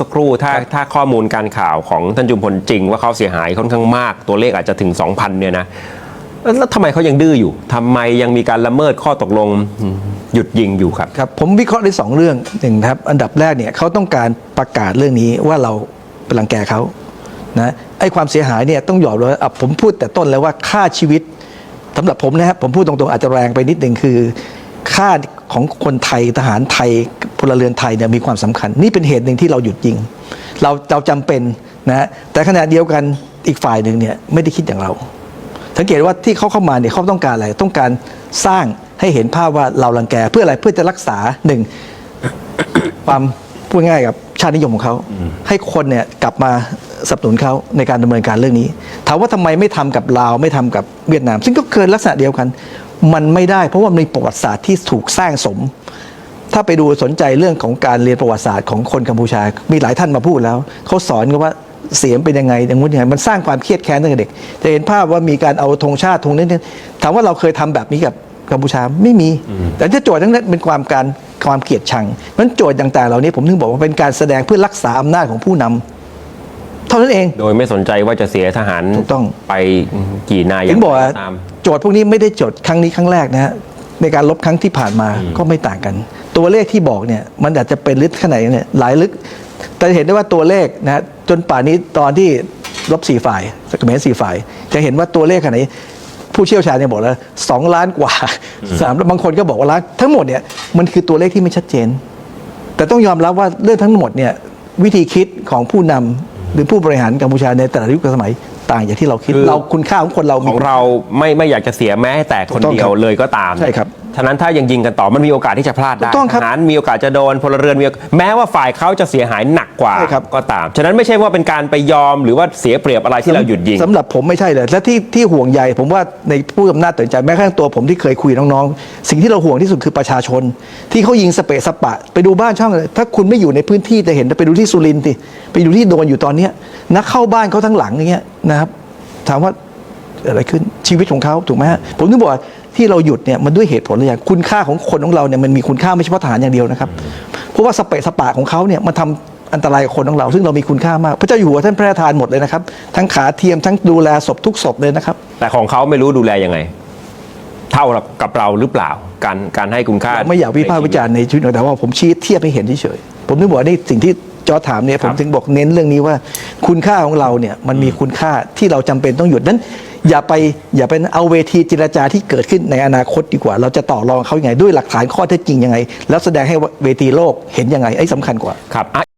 สักครู่ถ้าถ้าข้อมูลการข่าวของท่านจุมพลจริง ว่าเขาเสียหายค่อนข้างมาก ตัวเลขอาจจะถึง 2,000เนี่ยนะแล้วทำไมเขายังดื้ออยู่ทำไมยังมีการละเมิดข้อตกลงหยุดยิงอยู่ครับครับ ผมวิเคราะห์ได้สองเรื่องหนึ่งนะครับ อันดับแรกเนี่ยเขาต้องการประกาศเรื่องนี้ว่าเราเป็นรังแกเขานะไอ้ความเสียหายเนี่ยต้องยอมเลยอะผมพูดแต่ต้นแล้วว่าค่าชีวิตสำหรับผมนะครับผมพูดตรงๆอาจจะแรงไปนิดหนึ่งคือ ค่าของคนไทยทหารไทย พลเรือนไทยเนี่ยมีความสำคัญ นี่เป็นเหตุหนึ่งที่เราหยุดยิง เราเราจำเป็นนะฮะแต่ขณะเดียวกันอีกฝ่ายหนึ่งเนี่ยไม่ได้คิดอย่างเรา สังเกตว่าที่เขาเข้ามาเนี่ยเขาต้องการอะไรต้องการสร้างให้เห็นภาพว่าเรารังแกเพื่ออะไรเพื่อจะรักษาหนึ่งความพูดง่ายกับชาตินิยมของเขา ให้คนเนี่ยกลับมาสนับสนุนเขาในการดำเนินการเรื่องนี้ ถามว่าทำไมไม่ทำกับลาวไม่ทำกับเวียดนาม ซึ่งก็เกินลักษณะเดียวกัน มันไม่ได้เพราะว่ามีประวัติศาสตร์ที่ถูกสร้างสม ถ้าไปดูสนใจเรื่องของการเรียนประวัติศาสตร์ของคนกัมพูชา มีหลายท่านมาพูดแล้ว เขาสอนกันว่าเสียงเป็นยังไงอย่างงู้นยังไง มันสร้างความเครียดแค้นตั้งแต่เด็ก จะเห็นภาพว่ามีการเอาธงชาติธงนี้นถามว่าเราเคยทำแบบนี้กับกัมพูชาไม่มี แต่ที่โจทย์ทั้งนั้นเป็นความการความเกลียดชังนั้นโจทย์ต่างๆเหล่านี้ผมถึงบอกว่าเป็นการแสดงเพื่อรักษาอำนาจของผู้นำเท่านั้นเอง โดยไม่สนใจว่าจะเสียทหารถูกต้องไปกี่นายถึงบอกว่าตามโจทย์พวกนี้ไม่ได้โจทย์ครั้งนี้ครั้งแรกนะฮะ ในการลบครั้งที่ผ่านมาก็ไม่ต่างกัน ตัวเลขที่บอกเนี่ยมันอาจจะเป็นลึกขนาดไหนเนี่ยหลายลึก แต่เห็นได้ว่าตัวเลขนะฮะจนป่านนี้ตอนที่ลบสี่ฝ่ายสกเมนสี่ฝ่าย จะเห็นว่าตัวเลขขนาดไหนผู้เชี่ยวชาญเนี่ยบอกแล้วสองล้านกว่าสามบางคนก็บอกว่าล้านทั้งหมดเนี่ยมันคือตัวเลขที่ไม่ชัดเจน แต่ต้องยอมรับว่าเรื่องทั้งหมดเนี่ยวิธีคิดของผู้นำหรือผู้บริหารกัมพูชาในแต่ละยุคสมัย ต่างจากที่เราคิด คือ เราคุณค่าของคนเราขมีองเราไม่ไม่อยากจะเสียแม้แต่คนถูกต้องเดียควรับเลยก็ตามใช่ครับฉะนั้นถ้ายังยิงกันต่อมันมีโอกาสที่จะพลาดได้ถูกต้องครับทหารมีโอกาสจะโดนพลเรือนมีโอกแม้ว่าฝ่ายเขาจะเสียหายหนักกว่าใช่ครับ ก็ตาม ฉะนั้นไม่ใช่ว่าเป็นการไปยอมหรือว่าเสียเปรียบอะไรที่เราหยุดยิง สำหรับผมไม่ใช่เลย และที่ที่ห่วงใยผมว่าในผู้อำนาจตัดสินใจแม้กระทั่งตัวผมที่เคยคุยน้องๆ สิ่งที่เราห่วงที่สุดคือประชาชน ที่เขายิงสเปะสปะ ไปดูบ้านช่องเลยถ้าคุณไม่อยู่ในพื้นที่จะเห็นไปดูที่สุรินทร์สิไปดูที่โดนอยู่ตอนเนี้ยนักเข้าบ้านเขาทั้งหลังอย่างเงี้ย นะครับ ถามว่าเกิดอะไรขึ้นชีวิตของเขาถูกไหมฮะผมถึงบอกว่าที่เราหยุดเนี่ยมันด้วยเหตุผลอะไรอย่างคุณค่าของคนของเราเนี่ยมันมีคุณค่าไม่เฉพาะทหารอย่างเดียวนะครับเพราะว่าสเปะสปะของเขาเนี่ยมันทำอันตรายกับคนของเรา ซึ่งเรามีคุณค่ามาก พระเจ้าอยู่หัวท่านพระราชทานหมดเลยนะครับ ทั้งขาเทียมทั้งดูแลศพทุกศพเลยนะครับ แต่ของเขาไม่รู้ดูแลยังไง เท่ากับเราหรือเปล่า การการให้คุณค่าไม่อยากวิพากษ์วิจารณ์ในชีวิตของแต่ว่าผมชี้เทียบให้เห็นเฉยๆ ผมถึงบอกว่านี่สิ่งที่จอร์จถามเนี่ยผมถึงบอกเน้นเรื่องนี้ว่า คุณค่าของเราเนี่ยมันมีคุณค่าที่เราจำเป็นต้องหยุดนั้น อย่าไปอย่าไปเอาเวทีเจรจาที่เกิดขึ้นในอนาคตดีกว่า เราจะต่อรองเขายังไง ด้วยหลักฐานข้อเท็จจริงยังไง แล้วแสดงให้เวทีโลกเห็นยังไงไอ้สำคัญกว่าครับอะ